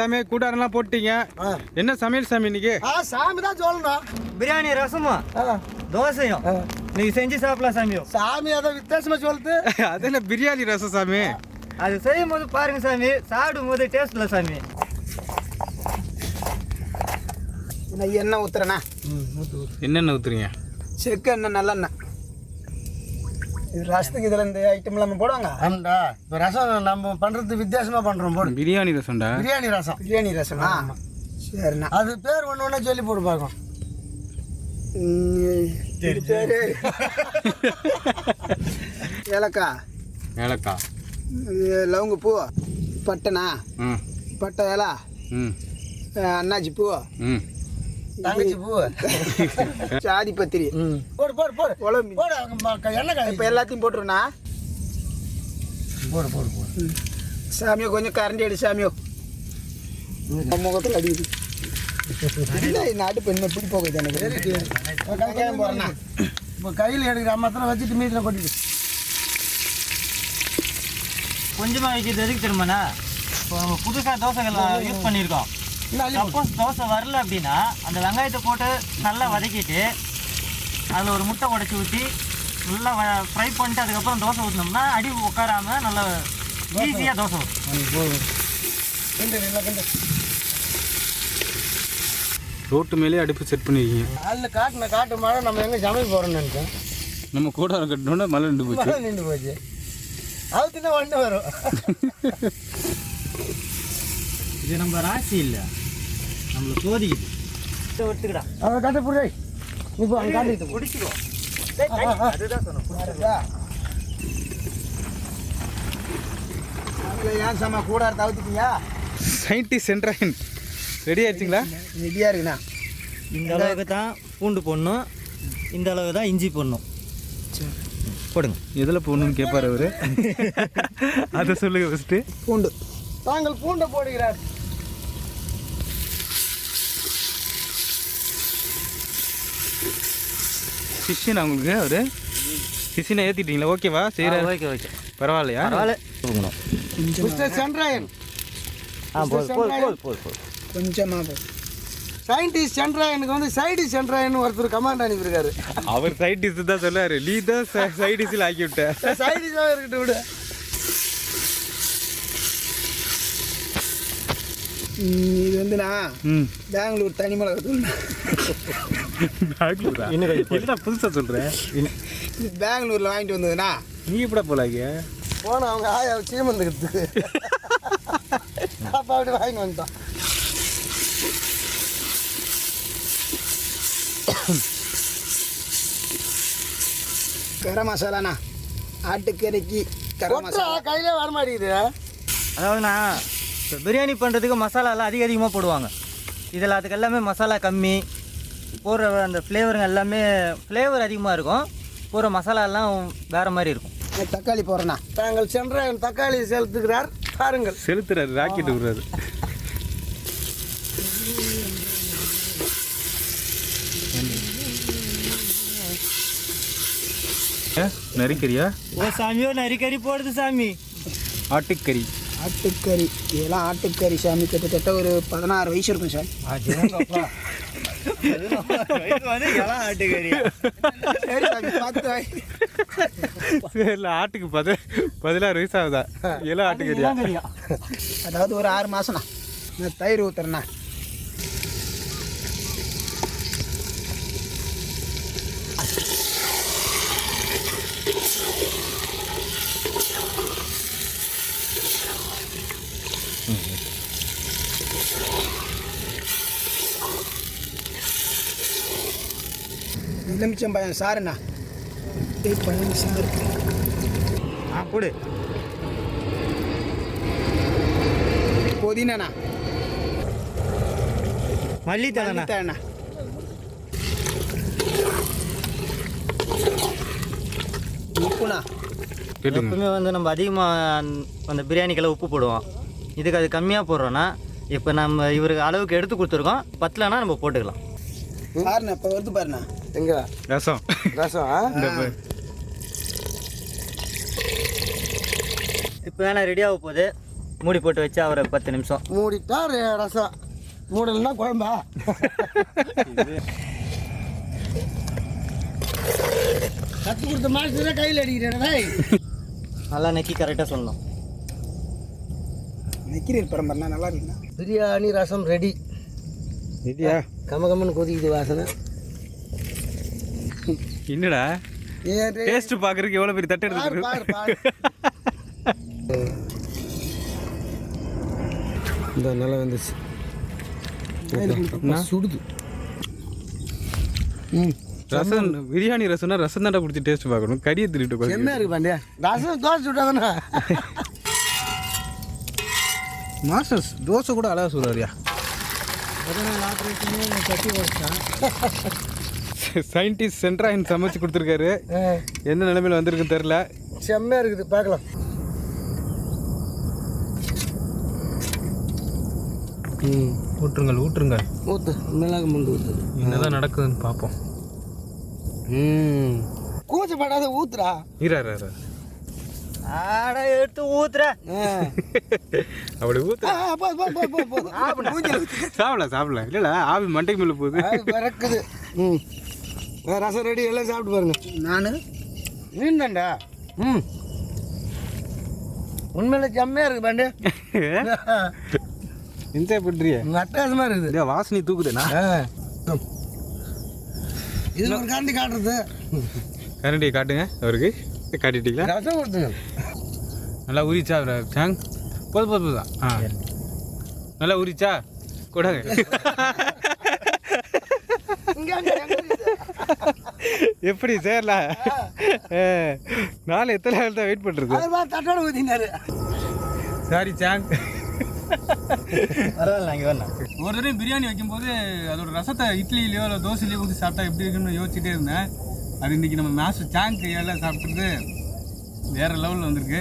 சாமி கூட்டாரெல்லாம் போட்டீங்க. என்ன சமையல் சாமி இன்னைக்கு? ஆ சாமி தான் சொல்லணும். பிரியாணி ரசமும் ஆ, தோசையும். நீங்க செஞ்சு சாப்பிடலாம் சாமியும் சாமி அதை வித்தியாசமா சொல்லுது அதில் பிரியாணி ரசம் சாமி? அது செய்யும் போது பாருங்க சாமி சாப்பிடும் போது டேஸ்ட்ல சாமி. நான் எண்ணெய் ஊத்துறேண்ணா. என்னென்ன ஊத்துறீங்க? செக்கு எண்ணெய் நல்லெண்ணெய். இது ரசத்துக்கு இதில் இந்த ஐட்டம் எல்லாமே போடுவாங்க? ஆமாண்டா. இப்போ ரசம் நம்ம பண்ணுறது வித்தியாசமாக பண்ணுறோம் போடு. பிரியாணி ரசம்டா. பிரியாணி ரசம். பிரியாணி ரசமா? சரிண்ணா. அது பேர் ஒன்று ஒன்றா சொல்லி போட்டு பார்க்கும் ஏலக்காய் ஏலக்காய் இது லவங்க பூ பட்டைண்ணா ம். பட்டை இலை? அன்னாச்சி பூ? ம். தங்கச்சி பூ. சாதி பத்திரி. போடு போடு போடு. குழம்பு. போடு எண்ணெய் இப்போ எல்லாத்தையும் போட்டுருண்ணா. போடு போடு போடு. சாமியோ கொஞ்சம் கரண்டி அடி சாமியோ. முகத்தில் அடிக்குது இல்லை நாட்டு பெண்ணை பிடி போகுது எனக்கு? வெங்காயம் போடுறேண்ணா இப்போ கையில் எடுக்கிற அம்மாத்திரம் வச்சுட்டு மீதில் கொட்டிடு. கொஞ்சமா வைக்கிறது எதுக்கு தெரியுமாண்ணா? இப்போ நம்ம புதுசா தோசைகள் யூஸ் பண்ணியிருக்கோம். சப்போஸ் தோசை வரல அப்படின்னா அந்த வெங்காயத்தை போட்டு நல்லா வதக்கிட்டு அதில் ஒரு முட்டை உடச்சி ஊற்றி நல்லா ஃப்ரை பண்ணிட்டு அதுக்கப்புறம் தோசை ஊற்றினோம்னா அடி உட்காராம நல்லா ஈஸியாக தோசை கிண்டு ரோட்டு மேலே அடுப்பு செட் பண்ணிருக்கீங்க. அதில் காட்டின காட்டு மழை நம்ம எங்கே சமைக்க போகிறோம்னு நினைச்சோம் நம்ம கூட கட்டணும்னா மழை நின்று போச்சு. மழை நின்று போச்சு. அவுத்துனா ஒன்று வரும். இது நம்ம ராசி இல்லை. நம்மளை சோதிக்குது. எடுத்துக்கடா அவன் காட்டு புரியை நீ போ அங்கே காட்டிட்டு பிடிச்சிக்கோ அதுதான் சொன்னோம். அதில் ஏன் சாமா கூட தவிர்த்துட்டீங்க சயின்டிஸ்ட் சென்ட்ராயின் ரெடி ஆயிடுச்சுங்களா? ரெடியாக இருக்குண்ணா. இந்த அளவுக்கு தான் பூண்டு போடணும். இந்த அளவுக்கு தான் இஞ்சி போடணும். போடுங்க. எதில் போகணும்னு கேட்பாரு அவரு? அதை சொல்லுங்க ஃபஸ்ட்டு பூண்டு. தாங்கள் பூண்டை போடுகிறார். ஃபிஷ்ஷுண்ணா உங்களுக்கு அவரு ஃபிஷ்ஷினை ஏற்றிட்டீங்களா ஓகேவா செய்கிற ஓகே ஓகே பரவாயில்லையா பரவாயில்ல சந்திராயன் ஆ போது போது போது போது கொஞ்சமாக போ சயின்டிஸ்ட் சந்திராயனுக்கு வந்து சைடிஸ்ட் சந்திராயன் ஒருத்தர் கமாண்ட் அனுப்பியிருக்காரு அவர் சைட் டிஷ் தான் சொல்லாரு நீ தான் சைட் டிஷ்ஷில் ஆக்கி விட்ட சைடிஷாக இருக்கட்டும் விடு இது வந்துண்ணா ம் பெங்களூர் தனி மிளகா தூள்ண்ணா பெங்களூரா என்ன புதுசாக சொல்கிறேன் இது பெங்களூரில் வாங்கிட்டு வந்ததுண்ணா நீ எப்படா போலாங்க போன அவங்க ஆயா சீமந்துக்கிறதுக்கு அப்போ அப்படி வாங்கி வந்துட்டான் கரம் மசாலாண்ணா ஆட்டுக்கறிக்கு கரம் மசாலா கையிலே வர மாட்டேங்குது அதாவதுண்ணா இப்போ பிரியாணி பண்ணுறதுக்கு மசாலாலாம் அதிக அதிகமாக போடுவாங்க. இதில் அதுக்கு எல்லாமே மசாலா கம்மி போடுற அந்த ஃப்ளேவருங்க எல்லாமே ஃப்ளேவர் அதிகமாக இருக்கும். போடுற மசாலாலாம் வேறு மாதிரி இருக்கும். தக்காளி போடுறேண்ணா. தாங்கள் சந்திராயன் தக்காளி செலுத்துகிறார். பாருங்கள். செலுத்துறாரு ராக்கெட் விடுறாரு. ஏ, நரிக்கறியா? ஓ சாமியோ நரிக்கறி போடுது சாமி. ஆட்டுக்கறி. ஆட்டுக்கறி இதெல்லாம் ஆட்டுக்கறி சாமி கிட்டத்தட்ட ஒரு பதினாறு வயசு இருக்கும் சார். ஆட்டுக்கறி சரி சாமி பார்த்து வாய். இல்லை ஆட்டுக்கு பத பதினாறு வயசு ஆகுதா? எல்லாம் ஆட்டுக்கறியா? அதாவது ஒரு ஆறு மாதம்ண்ணா நான் தயிர் ஊற்றுறேண்ணா எலுமிச்சம்பழம் சாருண்ணா. டேய் பழம் சாறு ஆ போடு. புதினாண்ணா. மல்லித்தலைண்ணா தண்ணா உப்புண்ணா. எப்பவுமே வந்து நம்ம அதிகமாக அந்த பிரியாணிக்கெல்லாம் உப்பு போடுவோம். இதுக்கு அது கம்மியாக போடுறோன்னா இப்போ நம்ம இவருக்கு அளவுக்கு எடுத்து கொடுத்துருக்கோம். பத்தலைன்னா நம்ம போட்டுக்கலாம். பாருண்ணா இப்போ வருது பாருண்ணா. எங்க? ரசம். ரசம். இப்போ வேணா ரெடி ஆக போகுது. மூடி போட்டு வச்சா ஒரு பத்து நிமிஷம். மூடிட்டா ரசம். மூடலைன்னா குழம்பா? கத்து கொடுத்த மாஸ்டரே கையில் அடிக்கிறேன் நல்லா நெக்கி கரெக்டாக சொல்லணும். நிற்கிறீர் பரம்பரைனா நல்லா இருக்குண்ணா. பிரியாணி ரசம் ரெடி. இல்லையா கமகமன்னு கொதிக்குது வாசனை. என்னடா? டேஸ்ட் பார்க்கறதுக்கு எவ்வளோ பெரிய தட்டு பாரு, எடுத்துருக்கு பாரு, பாரு. இந்த நல்லா வந்துச்சு சுடுது? ம். ரசம் பிரியாணி ரசம்னா ரசம் தாண்டா பிடிச்சி டேஸ்ட் பார்க்கணும் கறியை திருட்டு என்ன இருக்கு பாண்டியா? ரசம் தோசை சுட்டாதானே மாஸ்டர்ஸ் தோசை கூட அழகா சொல்றாரியா சயின்டிஸ்ட் சென்ட்ராயின் சமைச்சு கொடுத்துருக்காரு. எந்த நிலைமையில வந்திருக்குன்னு தெரில செம்மையா இருக்குது பார்க்கலாம். ம் ஊற்றுங்கள் ஊற்றுங்கள். ஊத்து மிளகு முண்டு ஊத்து. என்னதான் நடக்குதுன்னு பார்ப்போம். ம். கூச்சப்படாத ஊத்துறா ஈரா. ஆட எடுத்து ஊத்துற. அப்படி ஊத்து ஆ, போதும், போதும், போதும், போதும். சாப்பிடலாம் சாப்பிடலாம் இல்லைல்ல ஆவி மண்டைக்கு மேலே போகுது. பறக்குது. ம். ரசம் ரெடி எல்லாம் சாப்பிட்டு பாருங்க. நான்? மீன் தான்டா ம். உண்மையில செம்மையா இருக்கு பாண்டு. என்ஜாய் பண்ணுறிய அட்டகாசமா இருக்குது. வாசனை தூக்குதுண்ணா ஆ. இதுல ஒரு காண்டி காட்டுறது. கரண்டியை காட்டுங்க அவருக்கு. காட்டிட்டீங்களா? ரசம் கொடுத்துங்க நல்லா உரிச்சா சாங் போதும் போதும் போதும் ஆ. நல்லா உரிச்சா? கூடாங்க. எப்படி சேரலாம் நாலு எத்தனை நாள் தான் வெயிட் பண்ணுறது தட்டோட ஊத்தினாரு சாரி சாங் பரவாயில்ல இங்கே வரணும் ஒரு தடவை பிரியாணி வைக்கும்போது அதோட ரசத்தை இட்லிலையோ இல்லை தோசையிலையோ ஊற்றி சாப்பிட்டா எப்படி இருக்குன்னு யோசிச்சுட்டே இருந்தேன். அது இன்னைக்கு நம்ம மாஸ்டர் சாங் கையால் சாப்பிட்டுட்டு வேறு லெவலில் வந்திருக்கு.